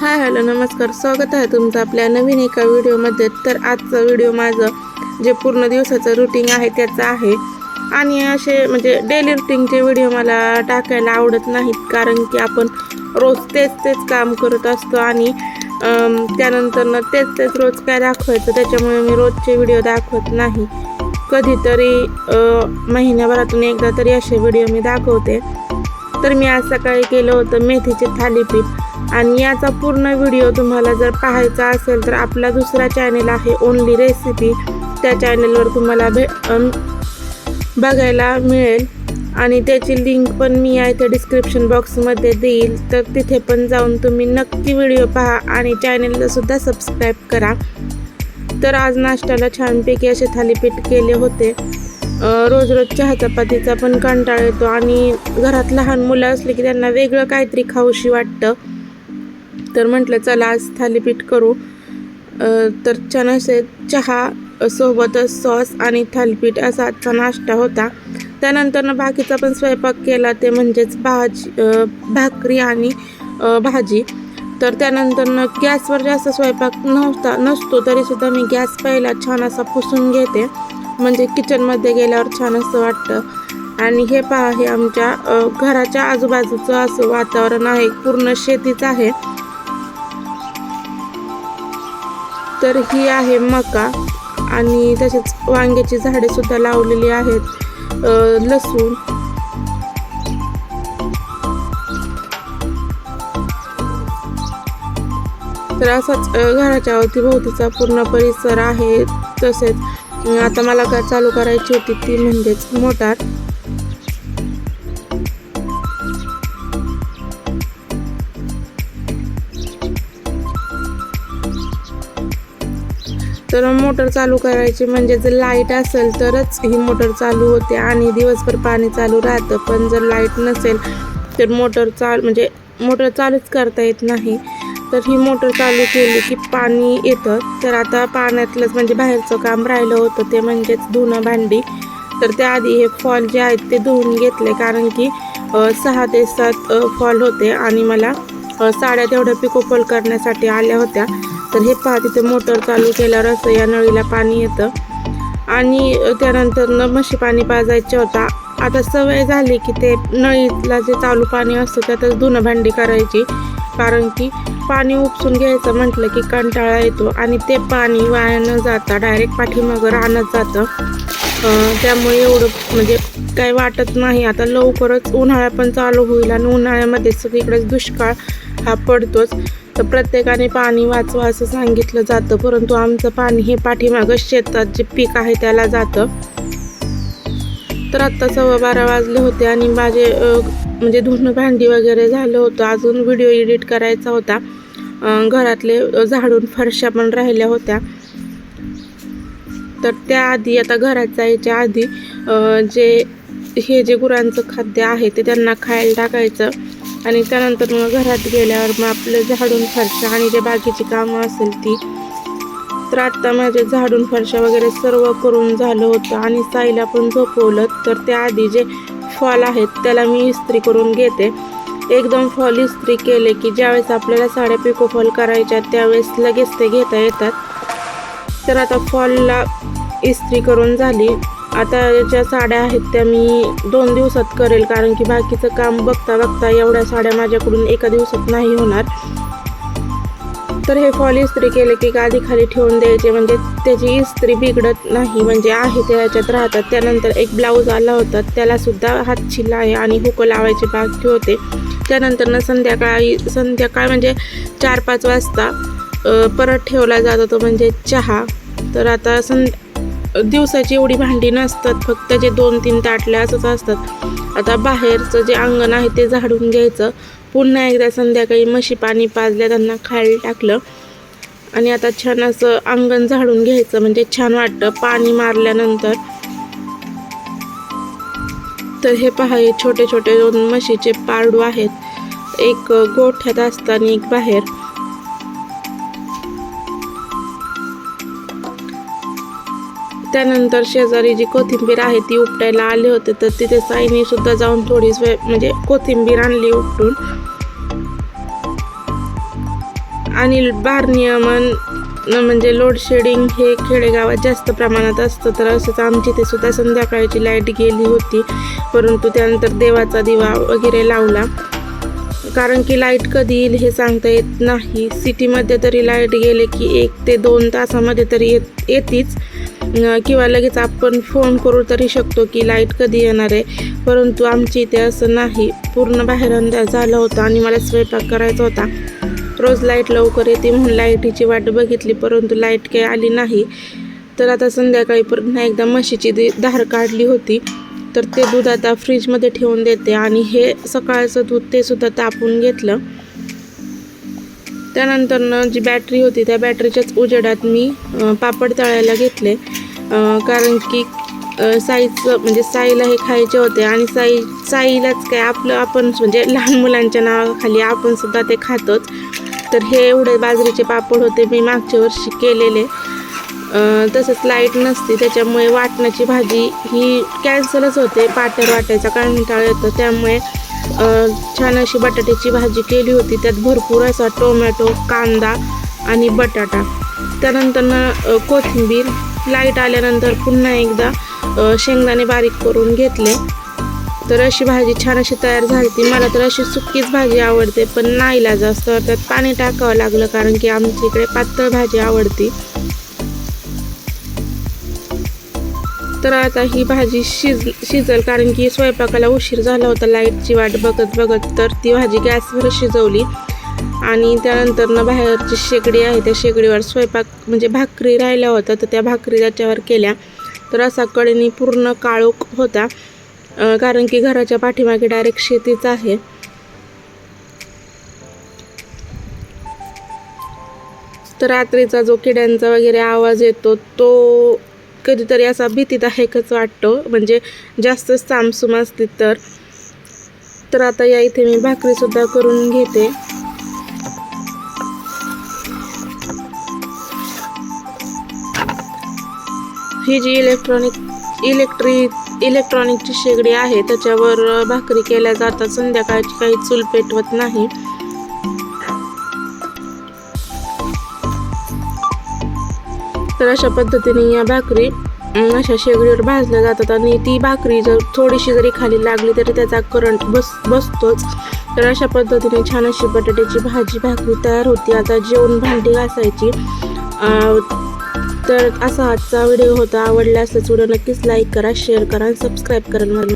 Hi hello नमस्कार. स्वागत आहे तुमचं आपल्या नवीन एका व्हिडिओमध्ये. तर आजचा व्हिडिओ माझं जे पूर्ण दिवसाचं रुटीन आहे त्याचं आहे. आणि असे म्हणजे डेली रुटीनचे व्हिडिओ मला टाकायला आवडत नाहीत कारण की आपण रोज तेच तेच काम करत असतो आणि त्यानंतरनं त्यानंतर तेच तेच रोज काय दाखवायचं त्याच्यामुळे मी रोजचे व्हिडिओ दाखवत नाही. कधीतरी महिन्याभरातून एकदा तरी असे व्हिडिओ मी दाखवते. तर मी आज सकाळी केलं होतं मेथीचे थालीपीठ. आणि याचा पूर्ण व्हिडिओ तुम्हाला जर पाहायचा असेल तर आपला दुसरा चॅनल आहे ओनली रेसिपी त्या चॅनलवर तुम्हाला भे बघायला मिळेल. आणि त्याची लिंक पण मी या इथे डिस्क्रिप्शन बॉक्समध्ये देईल. तर तिथे पण जाऊन तुम्ही नक्की व्हिडिओ पहा आणि चॅनेललासुद्धा सबस्क्राईब करा. तर आज नाश्त्याला छानपैकी असे थालीपीठ केले होते. रोज रोज चहा चपातीचा पण कंटाळा येतो आणि घरात लहान मुलं असली की त्यांना वेगळं काहीतरी खाऊशी वाटतं. तर म्हटलं चला आज थालीपीठ करू. तर छान असे चहा सोबतच सॉस आणि थालीपीठ असा आजचा नाश्ता होता. त्यानंतर बाकीचा पण स्वयंपाक केला ते म्हणजेच भाजी भाकरी आणि भाजी. तर त्यानंतरनं गॅसवर जास्त स्वयंपाक नव्हता नसतो तरीसुद्धा मी गॅस पहिला छान असा पुसून घेते. म्हणजे किचनमध्ये गेल्यावर छान असं वाटतं. आणि हे पहा हे आमच्या घराच्या आजूबाजूचं असं वातावरण आहे पूर्ण शेतीच आहे. तर ही आहे मका आणि तसेच वांग्याची झाडे सुद्धा लावलेली आहेत. लसूण. तर असाच घराच्या अवतीभोवतीचा पूर्ण परिसर आहे तसेच आता मला काय चालू करायची होती ती म्हणजेच मोटार. तर मोटर चालू करायची. म्हणजे जर लाइट असेल तरच ही मोटर चालू होते आणि दिवसभर पाणी चालू राहतं. पण जर लाइट नसेल तर मोटर चाल म्हणजे मोटर चालूच करता येत नाही. तर ही मोटर चालू केली की पाणी येतं. तर आता पाण्यातलंच म्हणजे बाहेरचं काम राहिलं होतं ते म्हणजेच धुणं भांडी. तर त्याआधी हे फॉल जे आहेत ते धुवून घेतले. कारण की सहा ते सात फॉल होते आणि मला साड्या तेवढ्या पिकोफॉल करण्यासाठी आल्या होत्या. तर हे पहा तिथे मोटर चालू केल्यावर असं या नळीला पाणी येतं. आणि त्यानंतर न म्हशी पाणी पाजायचे होता. आता सवय झाली की ते नळीला जे चालू पाणी असतं त्यातच धुणं भांडी करायची. कारण की पाणी उपसून घ्यायचं म्हटलं की कंटाळा येतो आणि ते पाणी वाया न जाता डायरेक्ट पाठीमागं राहणं जातं. त्यामुळे एवढं म्हणजे काही वाटत नाही. आता लवकरच उन्हाळा पण चालू होईल आणि उन्हाळ्यामध्ये सगळीकडेच दुष्काळ हा पडतोच. तर प्रत्येकाने पाणी वाचवा असं सांगितलं जातं. परंतु आमचं पाणी हे पाठीमागं शेतात जे पीक आहे त्याला जातं. तर आत्ता सव्वा बारा वाजले होते आणि माझे म्हणजे धुणं भांडी वगैरे झालं होतं. अजून व्हिडिओ एडिट करायचा होता. घरातले झाडून फरशा पण राहिल्या होत्या. तर त्याआधी आता घरात जायच्या आधी जे हे जे गुरांचं खाद्य आहे ते त्यांना खायला टाकायचं. आणि त्यानंतर मग घरात गेल्यावर मग आपलं झाडून फरशा आणि जे बाकीची कामं असेल ती. तर आत्ता माझे झाडून फरशा वगैरे सर्व करून झालं होतं आणि साईला पण झोपवलं. तर त्याआधी जे फॉल आहेत त्याला मी इस्त्री करून घेते. एकदम फॉल इस्त्री केले की ज्यावेळेस आपल्याला साड्या पिको फॉल करायच्या त्यावेळेस लगेच ते घेता येतात. तर आता फॉलला इस्त्री करून झाली. आता ज्या साड्या आहेत त्या मी दोन दिवसात करेल कारण की बाकीचं काम बघता बघता एवढ्या साड्या माझ्याकडून एका दिवसात नाही होणार. तर हे फॉल इस्त्री केले की गादी खाली ठेवून द्यायचे म्हणजे त्याची इस्त्री बिघडत नाही म्हणजे आहे ते ह्याच्यात राहतात. त्यानंतर एक ब्लाऊज आला होता त्यालासुद्धा हात छिल्ला आहे आणि हुक लावायचे बाकी होते त्यानंतर ना संध्याकाळी संध्याकाळ म्हणजे चार पाच वाजता परत ठेवला जात होतो म्हणजे चहा. तर आता सं दिवसाची एवढी भांडी नसतात फक्त जे दोन तीन ताटल्या असंच असतात. आता बाहेरचं जे अंगण आहे ते झाडून घ्यायचं. पुन्हा एकदा संध्याकाळी म्हशी पाणी पाजल्या त्यांना खायला टाकलं. आणि आता छान असं अंगण झाडून घ्यायचं म्हणजे छान वाटतं पाणी मारल्यानंतर. तर हे पहा हे छोटे छोटे दोन म्हशीचे पारडू आहेत. एक गोठ्यात असताना एक बाहेर. त्यानंतर शेजारी जी कोथिंबीर आहे ती उपटायला आले होते तर तिथे साईने सुद्धा जाऊन थोडी स्वे म्हणजे कोथिंबीर आणली उपटून. आणि भारनियमन म्हणजे लोड शेडिंग हे खेडेगावात जास्त प्रमाणात असतं तर असंच आमची ते सुद्धा संध्याकाळची लाइट गेली होती परंतु त्यानंतर देवाचा दिवा वगैरे लावला. कारण की लाइट कधी येईल हे सांगता येत नाही. सिटीमध्ये तरी लाइट गेले की एक ते दोन तासामध्ये तरी येत येतीच. किंवा लगेच आपण फोन करू तरी शकतो की लाइट कधी येणार आहे. परंतु आमची इथे असं नाही. पूर्ण बाहेर अंदाज झाला होता आणि मला स्वयंपाक करायचा होता. रोज लाइट लवकर येते म्हणून लाईटीची वाट बघितली परंतु लाइट काही आली नाही. तर आता संध्याकाळी पुन्हा एकदा म्हशीची दी धार काढली होती. तर ते दूध आता फ्रीजमध्ये ठेवून देते आणि हे सकाळचं दूध ते सुद्धा तापून घेतलं. त्यानंतरनं जी बॅटरी होती त्या बॅटरीच्याच उजेडात मी पापड तळायला घेतले. कारण की साईचं म्हणजे साईला हे खायचे होते आणि साई साईलाच काय आपलं आपण म्हणजे लहान मुलांच्या नावाखाली आपण सुद्धा ते खातोच. तर हे एवढे बाजरीचे पापड होते मी मागच्या वर्षी केलेले. तसंच लाइट नसते त्याच्यामुळे वाटणाची भाजी ही कॅन्सलच होते पाटर वाटायचा कंटाळा येतो. त्यामुळे छान अशी बटाट्याची भाजी केली होती. त्यात भरपूर असा टोमॅटो कांदा आणि बटाटा. त्यानंतर कोथिंबीर लाइट आल्यानंतर पुन्हा एकदा शेंगदाणे बारीक करून घेतले. तर अशी भाजी छान अशी तयार झाली ती मला तर अशी सुकीच भाजी आवडते पण नाईला जास्त. त्यात पाणी टाकावं लागलं कारण की आमच्या इकडे पातळ भाजी आवडती. तर आता ही भाजी शिज शिजल कारण की स्वयंपाकाला उशीर झाला होता. लाईटची वाट बघत बघत तर ती भाजी गॅसवर शिजवली. आणि त्यानंतरनं बाहेरची शेगडी आहे त्या शेगडीवर स्वयंपाक म्हणजे भाकरी राहिल्या होत्या तर त्या भाकरी त्याच्यावर केल्या. तर असा कडेने पूर्ण काळोख होता कारण की घराच्या पाठीमागे डायरेक्ट शेतीच आहे. तर रात्रीचा जो किड्यांचा वगैरे आवाज येतो तो कधीतरी असा भीतीत आहे कच वाटतो. म्हणजे जास्त सामसूम असते तर. तर आता या इथे मी भाकरीसुद्धा करून घेते. ही जी इलेक्ट्रॉनिक इलेक्ट्रिक इलेक्ट्रॉनिकची शेगडी आहे त्याच्यावर भाकरी केल्या जातात. संध्याकाळची काही चूल पेटवत नाही. तर अशा पद्धतीने या भाकरी अशा शेगडीवर भाजल्या जातात आणि ती भाकरी जर थोडीशी जरी खाली लागली तरी त्याचा करंट बस बसतोच. तर अशा पद्धतीने छान अशी बटाट्याची भाजी भाकरी तयार होती. आता जेवण भांडी घासायची. तर असा आजचा व्हिडिओ होता. आवडला असल्यास व्हिडिओ नक्कीच लाईक करा शेअर करा आणि सबस्क्राईब करा.